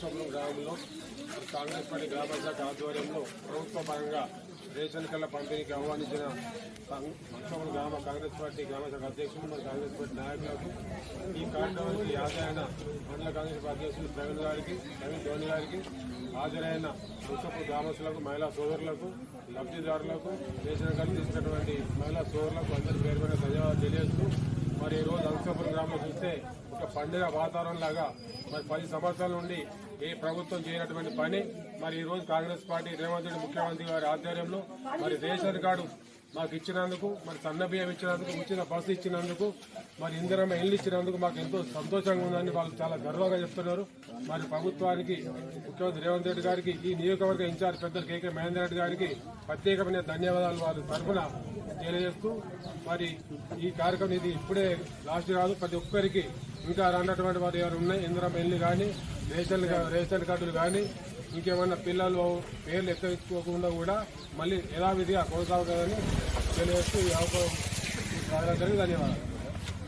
నర్సాపురం గ్రామంలో కాంగ్రెస్ పార్టీ గ్రామ శాఖ ఆధ్వర్యంలో ప్రభుత్వ పరంగా రేషన్ కళ్ళ పంపిణీకి ఆహ్వానించిన కాంగ్- గ్రామ కాంగ్రెస్ పార్టీ గ్రామ శాఖ అధ్యక్షులు మరియు కాంగ్రెస్ పార్టీ నాయకులకు ఈ కార్యక్రమానికి హాజరైన మండల కాంగ్రెస్ పార్టీ అధ్యక్షులు ప్రవీణ్ గారికి ప్రవీణ్ ధోని గారికి హాజరైన నర్సాపురం గ్రామస్తులకు మహిళా సోదరులకు లబ్ధిదారులకు రేషన్ కళ్ళు తీసుకున్నటువంటి మహిళా సోదరులకు అందరి పేరు మీద ధన్యవాదాలు తెలియజేస్తూ మరి ఈ రోజు అంశాపురం గ్రామంలో చూస్తే ఒక పండుగ వాతావరణం లాగా మరి పది సంవత్సరాల నుండి ఏ ప్రభుత్వం చేయనటువంటి పని మరి ఈ రోజు కాంగ్రెస్ పార్టీ రేవంత్ రెడ్డి ముఖ్యమంత్రి గారి ఆధ్వర్యంలో మరి రేషన్ కార్డు మాకు ఇచ్చినందుకు మరి సన్నబియ్యం ఇచ్చినందుకు ఉచిత బస్సు ఇచ్చినందుకు మరి ఇందిరమ్మ ఇల్లు ఇచ్చినందుకు మాకు ఎంతో సంతోషంగా ఉందని వాళ్ళు చాలా గర్వంగా చెప్తున్నారు. మరి ప్రభుత్వానికి ముఖ్యమంత్రి రేవంత్ రెడ్డి గారికి ఈ నియోజకవర్గ ఇన్ఛార్జ్ పెద్దలు కేకే మహేందర్ రెడ్డి గారికి ప్రత్యేకమైన ధన్యవాదాలు వారి తరఫున తెలియజేస్తూ మరి ఈ కార్యక్రమం ఇది ఇప్పుడే లాస్ట్ కాదు ప్రతి ఒక్కరికి ఇంకా రానటువంటి వారు ఎవరు ఉన్నాయి ఇందిరమ్మ ఇల్లు కానీ రేషన్ రేషన్ కార్డులు కానీ ఇంకేమన్నా పిల్లలు పేర్లు ఎక్కకోకుండా కూడా మళ్ళీ యథావిధిగా కొనసాగుతుందని తెలియజేస్తూ ఈ అవకాశం ధన్యవాదాలు.